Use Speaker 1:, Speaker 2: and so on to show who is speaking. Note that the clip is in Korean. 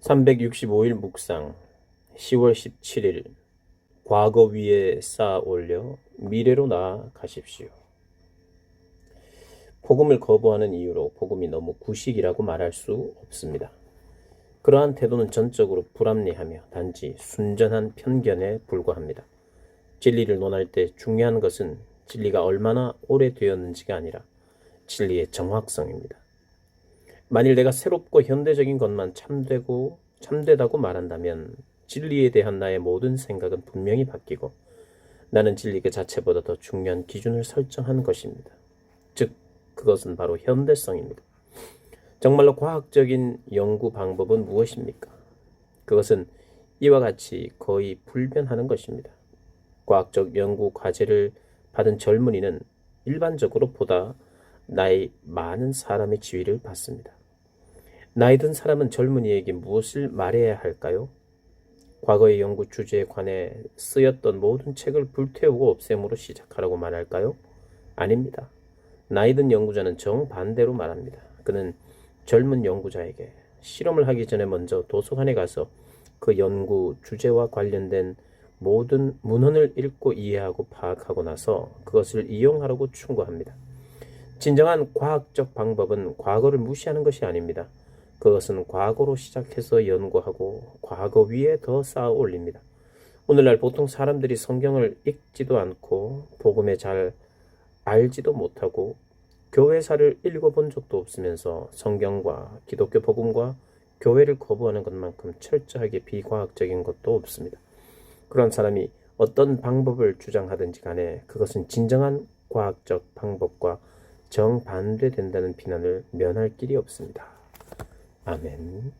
Speaker 1: 365일 묵상 10월 17일 과거 위에 쌓아 올려 미래로 나아가십시오. 복음을 거부하는 이유로 복음이 너무 구식이라고 말할 수 없습니다. 그러한 태도는 전적으로 불합리하며 단지 순전한 편견에 불과합니다. 진리를 논할 때 중요한 것은 진리가 얼마나 오래되었는지가 아니라 진리의 정확성입니다. 만일 내가 새롭고 현대적인 것만 참되고 참되다고 말한다면 진리에 대한 나의 모든 생각은 분명히 바뀌고 나는 진리 그 자체보다 더 중요한 기준을 설정한 것입니다. 즉 그것은 바로 현대성입니다. 정말로 과학적인 연구 방법은 무엇입니까? 그것은 이와 같이 거의 불변하는 것입니다. 과학적 연구 과제를 받은 젊은이는 일반적으로 보다 나이 많은 사람의 지위를 받습니다. 나이 든 사람은 젊은이에게 무엇을 말해야 할까요? 과거의 연구 주제에 관해 쓰였던 모든 책을 불태우고 없앰으로 시작하라고 말할까요? 아닙니다. 나이 든 연구자는 정반대로 말합니다. 그는 젊은 연구자에게 실험을 하기 전에 먼저 도서관에 가서 그 연구 주제와 관련된 모든 문헌을 읽고 이해하고 파악하고 나서 그것을 이용하라고 충고합니다. 진정한 과학적 방법은 과거를 무시하는 것이 아닙니다. 그것은 과거로 시작해서 연구하고 과거 위에 더 쌓아 올립니다. 오늘날 보통 사람들이 성경을 읽지도 않고 복음에 잘 알지도 못하고 교회사를 읽어본 적도 없으면서 성경과 기독교 복음과 교회를 거부하는 것만큼 철저하게 비과학적인 것도 없습니다. 그런 사람이 어떤 방법을 주장하든지 간에 그것은 진정한 과학적 방법과 정반대된다는 비난을 면할 길이 없습니다. 아멘.